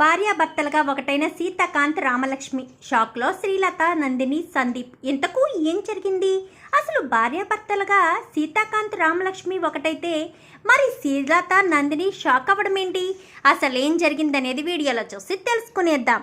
భార్యాభర్తలుగా ఒకటైన సీతాకాంత్ రామలక్ష్మి షాక్లో శ్రీలత నందిని సందీప్ ఇంతకు ఏం జరిగింది? అసలు భార్యాభర్తలుగా సీతాకాంత్ రామలక్ష్మి ఒకటైతే మరి శ్రీలత నందిని షాక్ అవ్వడం ఏంటి అసలు ఏం జరిగిందనేది వీడియోలో చూసి తెలుసుకునేద్దాం.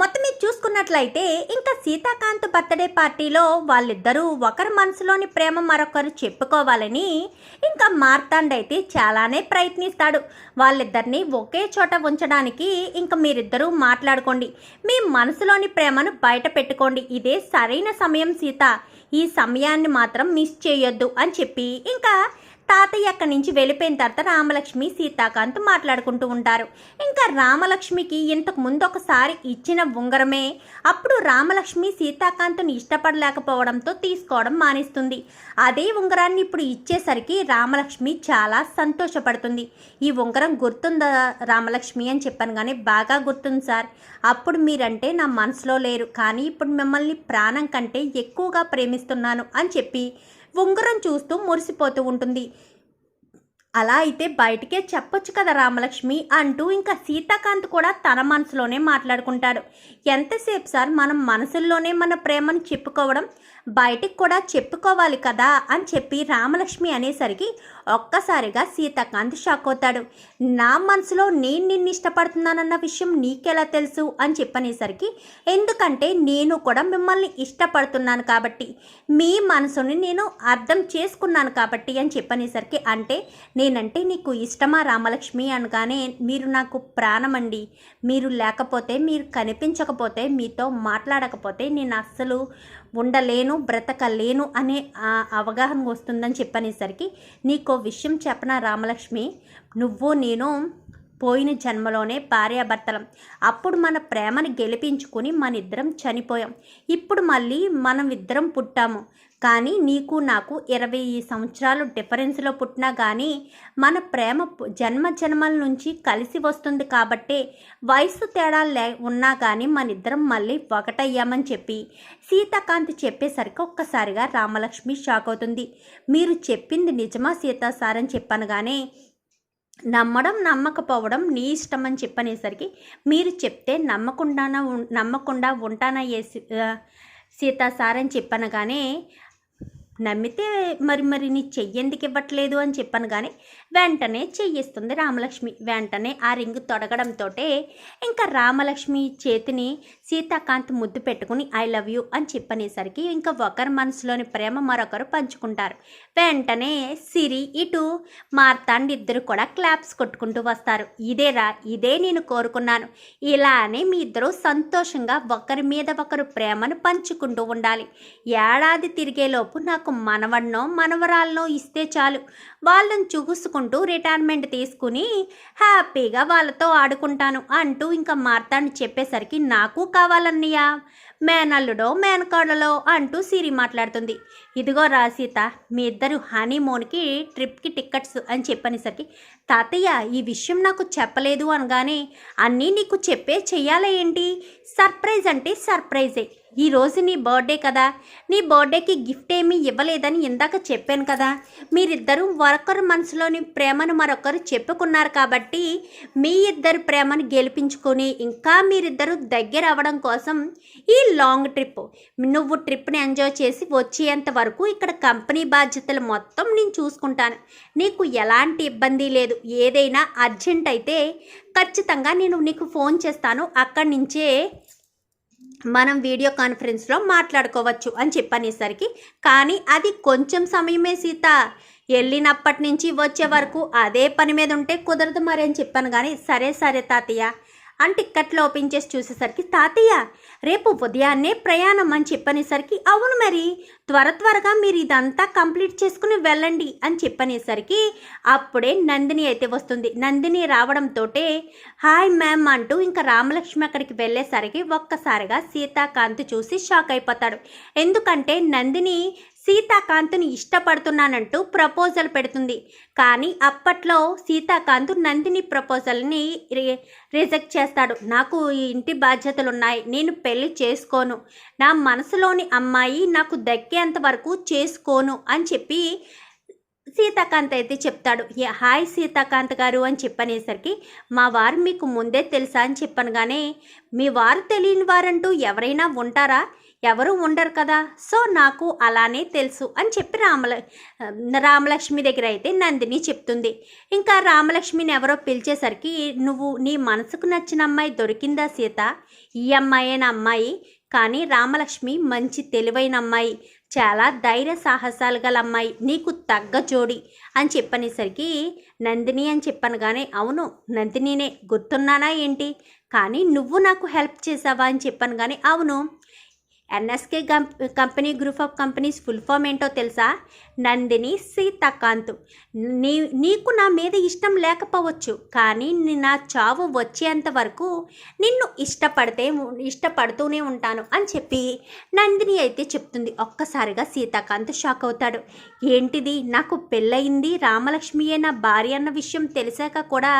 మొత్తం మీరు చూసుకున్నట్లయితే ఇంకా సీతాకాంత్ బర్త్డే పార్టీలో వాళ్ళిద్దరూ ఒకరి మనసులోని ప్రేమ మరొకరు చెప్పుకోవాలని ఇంకా మార్తాండ్ అయితే చాలానే ప్రయత్నిస్తాడు. వాళ్ళిద్దరిని ఒకే చోట ఉంచడానికి ఇంకా మీరిద్దరూ మాట్లాడుకోండి. మీ మనసులోని ప్రేమను బయట పెట్టుకోండి. ఇదే సరైన సమయం సీత. ఈ సమయాన్ని మాత్రం మిస్ చేయొద్దు అని చెప్పి ఇంకా తాతయ్య అక్కడి నుంచి వెళ్ళిపోయిన తర్వాత రామలక్ష్మి సీతాకాంత్ మాట్లాడుకుంటూ ఉంటారు. ఇంకా రామలక్ష్మికి ఇంతకు ముందు ఒకసారి ఇచ్చిన ఉంగరమే. అప్పుడు రామలక్ష్మి సీతాకాంత్ను ఇష్టపడలేకపోవడంతో తీసుకోవడం మానేస్తుంది. అదే ఉంగరాన్ని ఇప్పుడు ఇచ్చేసరికి రామలక్ష్మి చాలా సంతోషపడుతుంది. ఈ ఉంగరం గుర్తుందా రామలక్ష్మి అని చెప్పాను కానీ బాగా గుర్తుంది సార్. అప్పుడు మీరంటే నా మనసులో లేరు. కానీ ఇప్పుడు మిమ్మల్ని ప్రాణం కంటే ఎక్కువగా ప్రేమిస్తున్నాను అని చెప్పి ఉంగరం చూస్తూ మురిసిపోతూ ఉంటుంది. అలా అయితే బయటికే చెప్పొచ్చు కదా రామలక్ష్మి అంటూ ఇంకా సీతాకాంత్ కూడా తన మనసులోనే మాట్లాడుకుంటాడు. ఎంతసేపు సార్? మనం మనసుల్లోనే మన ప్రేమను చెప్పుకోవడం బయటికి కూడా చెప్పుకోవాలి కదా అని చెప్పి రామలక్ష్మి అనేసరికి ఒక్కసారిగా సీతాకాంత్ షాక్ అవుతాడు. నా మనసులో నేను నిన్ను ఇష్టపడుతున్నానన్న విషయం నీకెలా తెలుసు అని చెప్పనేసరికి ఎందుకంటే నేను కూడా మిమ్మల్ని ఇష్టపడుతున్నాను కాబట్టి మీ మనసుని నేను అర్థం చేసుకున్నాను కాబట్టి అని చెప్పనేసరికి అంటే నేనంటే నీకు ఇష్టమా రామలక్ష్మి అనగానే మీరు నాకు ప్రాణమండి. మీరు లేకపోతే మీరు కనిపించకపోతే మీతో మాట్లాడకపోతే నేను అస్సలు ఉండలేను బ్రతకలేను అనే అవగాహన వస్తుందని చెప్పనేసరికి నీకో విషయం చెప్పనా రామలక్ష్మి? నువ్వు నేను పోయిన జన్మలోనే భార్యాభర్తలం. అప్పుడు మన ప్రేమను గెలిపించుకుని మన ఇద్దరం చనిపోయాం. ఇప్పుడు మళ్ళీ మనం ఇద్దరం పుట్టాము. కానీ నీకు నాకు ఇరవై సంవత్సరాలు డిఫరెన్స్లో పుట్టినా కానీ మన ప్రేమ జన్మ జన్మల నుంచి కలిసి వస్తుంది కాబట్టే వయసు తేడా లే ఉన్నా కానీ మన ఇద్దరం మళ్ళీ ఒకటయ్యామని చెప్పి సీతాకాంత్ చెప్పేసరికి ఒక్కసారిగా రామలక్ష్మి షాక్ అవుతుంది. మీరు చెప్పింది నిజమా సీతా సార్ అని చెప్పాను కానీ నమ్మడం నమ్మకపోవడం నీ ఇష్టం అని చెప్పనేసరికి మీరు చెప్తే నమ్మకుండానా నమ్మకుండా ఉంటానా ఏ సీతా సార్ అని చెప్పనగానే నమ్మితే మరి మరి నీ చెయ్యెందుకు ఇవ్వట్లేదు అని చెప్పాను కానీ వెంటనే చెయ్యిస్తుంది రామలక్ష్మి. వెంటనే ఆ రింగ్ తొడగడంతో ఇంకా రామలక్ష్మి చేతిని సీతాకాంత్ ముద్దు పెట్టుకుని ఐ లవ్ యూ అని చెప్పనేసరికి ఇంకా ఒకరి మనసులోని ప్రేమ మరొకరు పంచుకుంటారు. వెంటనే సిరి ఇటు మార్తాండ్ ఇద్దరు కూడా క్లాప్స్ కొట్టుకుంటూ వస్తారు. ఇదేరా ఇదే నేను కోరుకున్నాను. ఇలానే మీ ఇద్దరు సంతోషంగా ఒకరి మీద ఒకరు ప్రేమను పంచుకుంటూ ఉండాలి. ఏడాది తిరిగేలోపు నాకు మనవడినో మనవరాలనో ఇస్తే చాలు. వాళ్ళని చూసుకుంటూ రిటైర్మెంట్ తీసుకుని హ్యాపీగా వాళ్ళతో ఆడుకుంటాను అంటూ ఇంకా మార్తాండ్ చెప్పేసరికి నాకు కావాలన్నయ్యా. మేనల్లుడో మేనకోడలో అంటూ సిరి మాట్లాడుతుంది. ఇదిగో రా సీత మీ ఇద్దరు హనీమూన్కి ట్రిప్కి టికెట్స్ అని చెప్పనేసరికి తాతయ్య ఈ విషయం నాకు చెప్పలేదు అనగానే అన్నీ నీకు చెప్పే చెయ్యాలా ఏంటి? సర్ప్రైజ్ అంటే సర్ప్రైజే. ఈరోజు నీ బర్త్డే కదా. నీ బర్త్డేకి గిఫ్ట్ ఏమీ ఇవ్వలేదని ఇందాక చెప్పాను కదా. మీరిద్దరూ ఒకరు మనసులోని ప్రేమను మరొకరు చెప్పుకున్నారు కాబట్టి మీ ఇద్దరు ప్రేమను గెలిపించుకొని ఇంకా మీరిద్దరూ దగ్గర అవ్వడం కోసం ఈ లాంగ్ ట్రిప్ నువ్వు ట్రిప్ని ఎంజాయ్ చేసి వచ్చేంత వరకు ఇక్కడ కంపెనీ బాధ్యతలు మొత్తం నేను చూసుకుంటాను. నీకు ఎలాంటి ఇబ్బంది లేదు. ఏదైనా అర్జెంట్ అయితే ఖచ్చితంగా నేను నీకు ఫోన్ చేస్తాను. అక్కడి నుంచే మనం వీడియో కాన్ఫరెన్స్లో మాట్లాడుకోవచ్చు అని చెప్పనేసరికి కానీ అది కొంచెం సమయమే సీత. వెళ్ళినప్పటి నుంచి వచ్చే వరకు అదే పని మీద ఉంటే కుదరదు మరి అని చెప్పాను కానీ సరే సరే తాతయ్య. అని టిక్కెట్లు ఓపెన్ చేసి చూసేసరికి తాతయ్య రేపు ఉదయాన్నే ప్రయాణం అని చెప్పనేసరికి అవును మరి త్వర త్వరగా మీరు ఇదంతా కంప్లీట్ చేసుకుని వెళ్ళండి అని చెప్పనేసరికి అప్పుడే నందిని అయితే వస్తుంది. నందిని రావడంతో హాయ్ మ్యామ్ అంటూ ఇంకా రామలక్ష్మి అక్కడికి వెళ్ళేసరికి ఒక్కసారిగా సీతాకాంత్ చూసి షాక్ అయిపోతాడు. ఎందుకంటే నందిని సీతాకాంత్ని ఇష్టపడుతున్నానంటూ ప్రపోజల్ పెడుతుంది. కానీ అప్పట్లో సీతాకాంత్ నందిని ప్రపోజల్ని రి- రిజెక్ట్ చేస్తాడు. నాకు ఈ ఇంటి బాధ్యతలు ఉన్నాయి నేను పెళ్ళి చేసుకోను. నా మనసులోని అమ్మాయి నాకు దక్కేంత వరకు చేసుకోను అని చెప్పి సీతాకాంత్ అయితే చెప్తాడు. హాయ్ సీతాకాంత్ గారు అని చెప్పనేసరికి మా వారు మీకు ముందే తెలుసా అని చెప్పనగానే మీ వారు తెలియని వారంటూ ఎవరైనా ఉంటారా? ఎవరు ఉండరు కదా. సో నాకు అలానే తెలుసు అని చెప్పి రామల రామలక్ష్మి దగ్గర అయితే నందిని చెప్తుంది. ఇంకా రామలక్ష్మిని ఎవరో పిలిచేసరికి నువ్వు నీ మనసుకు నచ్చిన అమ్మాయి దొరికిందా సీత? ఈ అమ్మాయిన అమ్మాయి. కానీ రామలక్ష్మి మంచి తెలివైన అమ్మాయి. చాలా ధైర్య సాహసాలు గల అమ్మాయి. నీకు తగ్గ జోడి అని చెప్పనేసరికి నందిని అని చెప్పాను కానీ అవును నందినినే. గుర్తున్నానా ఏంటి? కానీ నువ్వు నాకు హెల్ప్ చేసావా? అని చెప్పాను కానీ అవును. NSK company group of companies full form ఏంటో తెలుసా? నందిని సీతాకాంత్. నీ నీకు నా మీద ఇష్టం లేకపోవచ్చు కానీ నా చావు వచ్చేంత వరకు నిన్ను ఇష్టపడితే ఇష్టపడుతూనే ఉంటాను అని చెప్పి నందిని అయితే చెప్తుంది. ఒక్కసారిగా సీతాకాంత్ షాక్ అవుతాడు. ఏంటిది? నాకు పెళ్ళయింది రామలక్ష్మియే నా భార్య అన్న విషయం తెలిసాక కూడా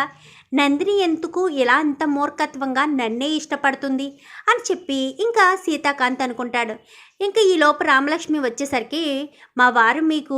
నందిని ఎందుకు ఇలా అంత మూర్ఖత్వంగా నన్నే ఇష్టపడుతుంది? అని చెప్పి ఇంకా సీతాకాంత్ అనుకుంటాడు. ఇంకా ఈ లోపు రామలక్ష్మి వచ్చేసరికి మా వారు మీకు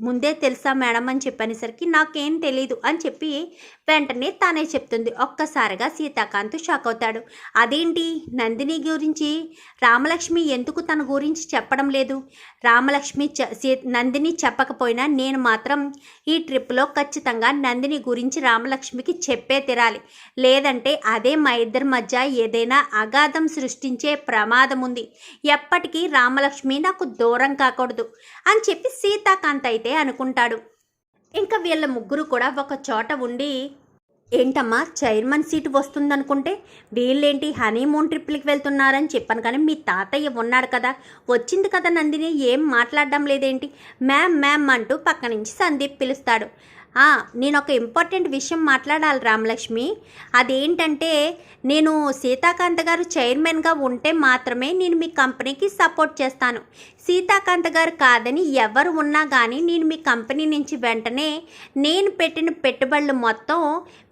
ముందే తెలుసా మేడం అని చెప్పనేసరికి నాకేం తెలీదు అని చెప్పి వెంటనే తానే చెప్తుంది. ఒక్కసారిగా సీతాకాంత్ షాక్ అవుతాడు. అదేంటి? నందిని గురించి రామలక్ష్మి ఎందుకు తన గురించి చెప్పడం లేదు? రామలక్ష్మి చ- సీ నందిని చెప్పకపోయినా నేను మాత్రం ఈ ట్రిప్లో ఖచ్చితంగా నందిని గురించి రామలక్ష్మికి చెప్పే తీరాలి. లేదంటే అదే మా ఇద్దరి మధ్య ఏదైనా అగాధం సృష్టించే ప్రమాదం ఉంది ఎప్పటికీ రామలక్ష్మి నాకు దూరం కాకూడదు అని చెప్పి సీతాకాంత్ అయితే అనుకుంటాడు. ఇంకా వీళ్ళ ముగ్గురు కూడా ఒక చోట ఉండి ఏంటమ్మా చైర్మన్ సీటు వస్తుందనుకుంటే వీళ్ళేంటి హనీమూన్ ట్రిప్లకి వెళ్తున్నారని చెప్పాను కానీ మీ తాతయ్య ఉన్నాడు కదా వచ్చింది కదా నందిని ఏం మాట్లాడడం లేదేంటి? మ్యామ్ మ్యామ్ అంటూ పక్క నుంచి సందీప్ పిలుస్తాడు. నేను ఒక ఇంపార్టెంట్ విషయం మాట్లాడాలి రామలక్ష్మి. అదేంటంటే నేను సీతాకాంత్ గారు చైర్మన్గా ఉంటే మాత్రమే నేను మీ కంపెనీకి సపోర్ట్ చేస్తాను. సీతాకాంత్ గారు కాదని ఎవరు ఉన్నా కానీ నేను మీ కంపెనీ నుంచి వెంటనే నేను పెట్టిన పెట్టుబడులు మొత్తం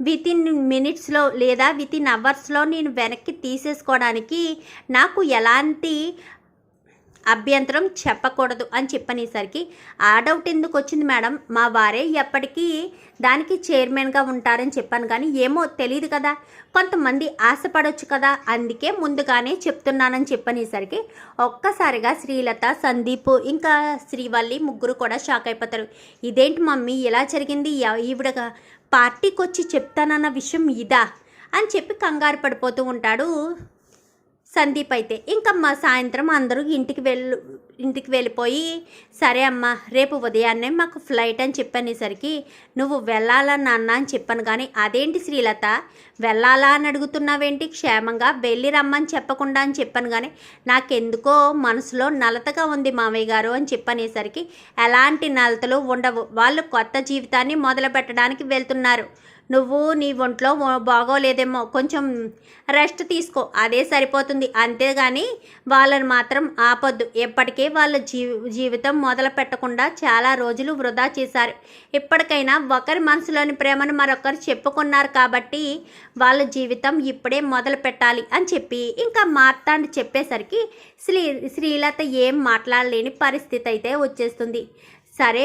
విత్ ఇన్ మినిట్స్లో లేదా విత్ ఇన్ అవర్స్లో నేను వెనక్కి తీసేసుకోవడానికి నాకు ఎలాంటి అభ్యంతరం చెప్పకూడదు అని చెప్పనేసరికి ఆ డౌట్ ఎందుకు వచ్చింది మేడం? మా వారే ఎప్పటికీ దానికి చైర్మన్గా ఉంటారని చెప్పాను కానీ ఏమో తెలియదు కదా. కొంతమంది ఆశపడవచ్చు కదా. అందుకే ముందుగానే చెప్తున్నానని చెప్పనేసరికి ఒక్కసారిగా శ్రీలత సందీప్ ఇంకా శ్రీవల్లి ముగ్గురు కూడా షాక్ అయిపోతారు. ఇదేంటి మమ్మీ? ఇలా జరిగింది? ఈవిడ పార్టీకి వచ్చి చెప్తానన్న విషయం ఇదా? అని చెప్పి కంగారు పడిపోతూ ఉంటాడు సందీప్ అయితే ఇంకా మా సాయంత్రం అందరూ ఇంటికి వెళ్ళు ఇంటికి వెళ్ళిపోయి సరే అమ్మా రేపు ఉదయాన్నే మాకు ఫ్లైట్ అని చెప్పనేసరికి నువ్వు వెళ్ళాలా నాన్న? అని చెప్పాను. కానీ అదేంటి శ్రీలత? వెళ్ళాలా? అని అడుగుతున్నావేంటి? క్షేమంగా వెళ్ళి రమ్మని చెప్పకుండా అని చెప్పాను. కానీ నాకెందుకో మనసులో నలతగా ఉంది మామయ్య గారు అని చెప్పనేసరికి ఎలాంటి నలతలు ఉండవు. వాళ్ళు కొత్త జీవితాన్ని మొదలు పెట్టడానికి వెళ్తున్నారు. నువ్వు నీ ఒంట్లో బాగోలేదేమో కొంచెం రెస్ట్ తీసుకో అదే సరిపోతుంది. అంతేగాని వాళ్ళని మాత్రం ఆపొద్దు. ఎప్పటికే వాళ్ళ జీ జీవితం మొదలు పెట్టకుండా చాలా రోజులు వృధా చేశారు. ఇప్పటికైనా ఒకరి మనసులోని ప్రేమను మరొకరు చెప్పుకున్నారు కాబట్టి వాళ్ళ జీవితం ఇప్పుడే మొదలు పెట్టాలి అని చెప్పి ఇంకా మార్తాండ్ చెప్పేసరికి శ్రీ శ్రీలత ఏం మాట్లాడలేని పరిస్థితి అయితే వచ్చేస్తుంది. సరే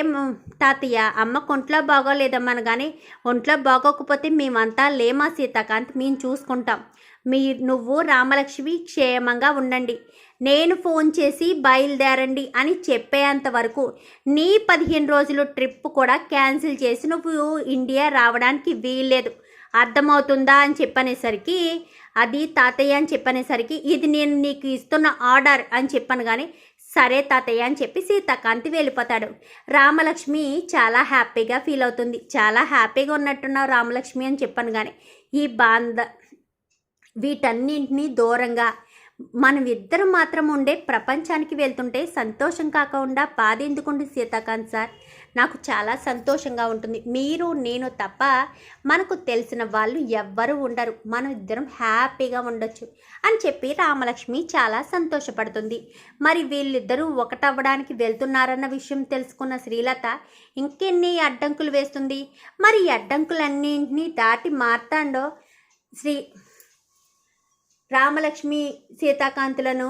తాతయ్య అమ్మ ఒంట్లో బాగోలేదమ్మను కానీ ఒంట్లో బాగోకపోతే మేమంతా లేమా సీతాకాంత్? మేము చూసుకుంటాం. మీ నువ్వు రామలక్ష్మి క్షేమంగా ఉండండి. నేను ఫోన్ చేసి బయలుదేరండి అని చెప్పేంత వరకు నీ పదిహేను రోజులు ట్రిప్ కూడా క్యాన్సిల్ చేసి నువ్వు ఇండియా రావడానికి వీల్లేదు. అర్థమవుతుందా అని చెప్పనేసరికి అది తాతయ్య అని చెప్పనేసరికి ఇది నేను నీకు ఇస్తున్న ఆర్డర్ అని చెప్పాను కానీ సరే తాతయ్య అని చెప్పి సీతాకాంతి వెళ్ళిపోతాడు. రామలక్ష్మి చాలా హ్యాపీగా ఫీల్ అవుతుంది. చాలా హ్యాపీగా ఉన్నట్టున్నావు రామలక్ష్మి అని చెప్పాను కానీ ఈ బాంధ వీటన్నింటినీ దూరంగా మనం ఇద్దరం మాత్రం ఉండే ప్రపంచానికి వెళ్తుంటే సంతోషం కాకుండా బాధ ఎందుకుంటుంది సీతాకాంత్ సార్? నాకు చాలా సంతోషంగా ఉంటుంది. మీరు నేను తప్ప మనకు తెలిసిన వాళ్ళు ఎవ్వరూ ఉండరు. మనం ఇద్దరం హ్యాపీగా ఉండొచ్చు అని చెప్పి రామలక్ష్మి చాలా సంతోషపడుతుంది. మరి వీళ్ళిద్దరూ ఒకటవ్వడానికి వెళ్తున్నారన్న విషయం తెలుసుకున్న శ్రీలత ఇంకెన్ని అడ్డంకులు వేస్తుంది? మరి అడ్డంకులన్నింటినీ దాటి మార్తాండో శ్రీ రామలక్ష్మి సీతాకాంతులను